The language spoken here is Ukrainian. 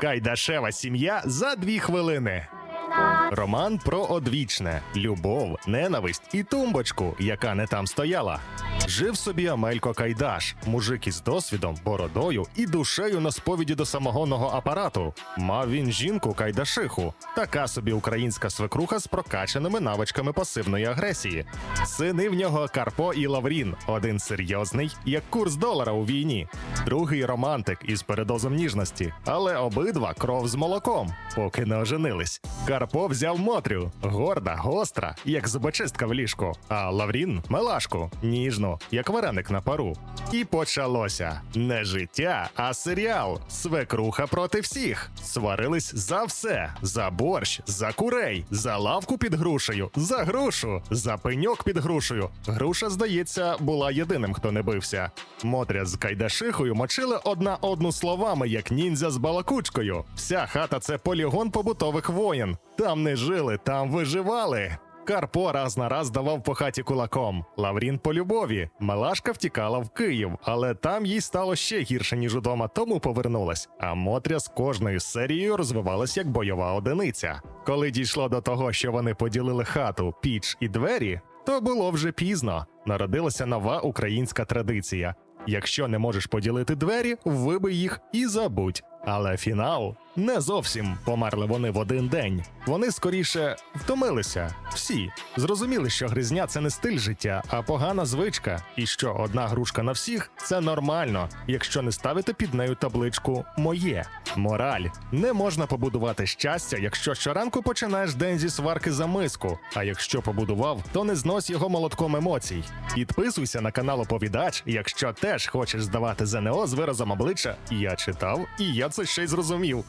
Кайдашева сім'я за дві хвилини. Роман про одвічне, любов, ненависть і тумбочку, яка не там стояла. Жив собі Амелько Кайдаш, мужик із досвідом, бородою і душею на сповіді до самогонного апарату. Мав він жінку Кайдашиху, така собі українська свекруха з прокачаними навичками пасивної агресії. Сини в нього Карпо і Лаврін, один серйозний, як курс долара у війні, другий романтик із передозом ніжності, але обидва кров з молоком, поки не оженились. Карпо взяв Мотрю, горда, гостра, як зубочистка в ліжку, а Лаврін милашку, ніжну, як вареник на пару. І почалося не життя, а серіал. Свекруха проти всіх. Сварились за все: за борщ, за курей, за лавку під грушею, за грушу, за пеньок під грушею. Груша, здається, була єдиним, хто не бився. Мотря з Кайдашихою мочили одна одну словами, як ніндзя з балакучкою. Вся хата це полігон побутових воєн. Там не жили, там виживали. Карпо раз на раз давав по хаті кулаком. Лаврін по любові. Малашка втікала в Київ, але там їй стало ще гірше, ніж удома, тому повернулась. А Мотря з кожною серією розвивалась як бойова одиниця. Коли дійшло до того, що вони поділили хату, піч і двері, то було вже пізно. Народилася нова українська традиція. Якщо не можеш поділити двері, вибий їх і забудь. Але фінал не зовсім померли вони в один день. Вони скоріше втомилися. Всі зрозуміли, що гризня це не стиль життя, а погана звичка, і що одна грушка на всіх це нормально, якщо не ставити під нею табличку Моє. Мораль не можна побудувати щастя, якщо щоранку починаєш день зі сварки за миску. А якщо побудував, то не знось його молотком емоцій. Підписуйся на канал Оповідач, якщо теж хочеш здавати ЗНО з виразом обличчя. Я читав, і я це ще й зрозумів.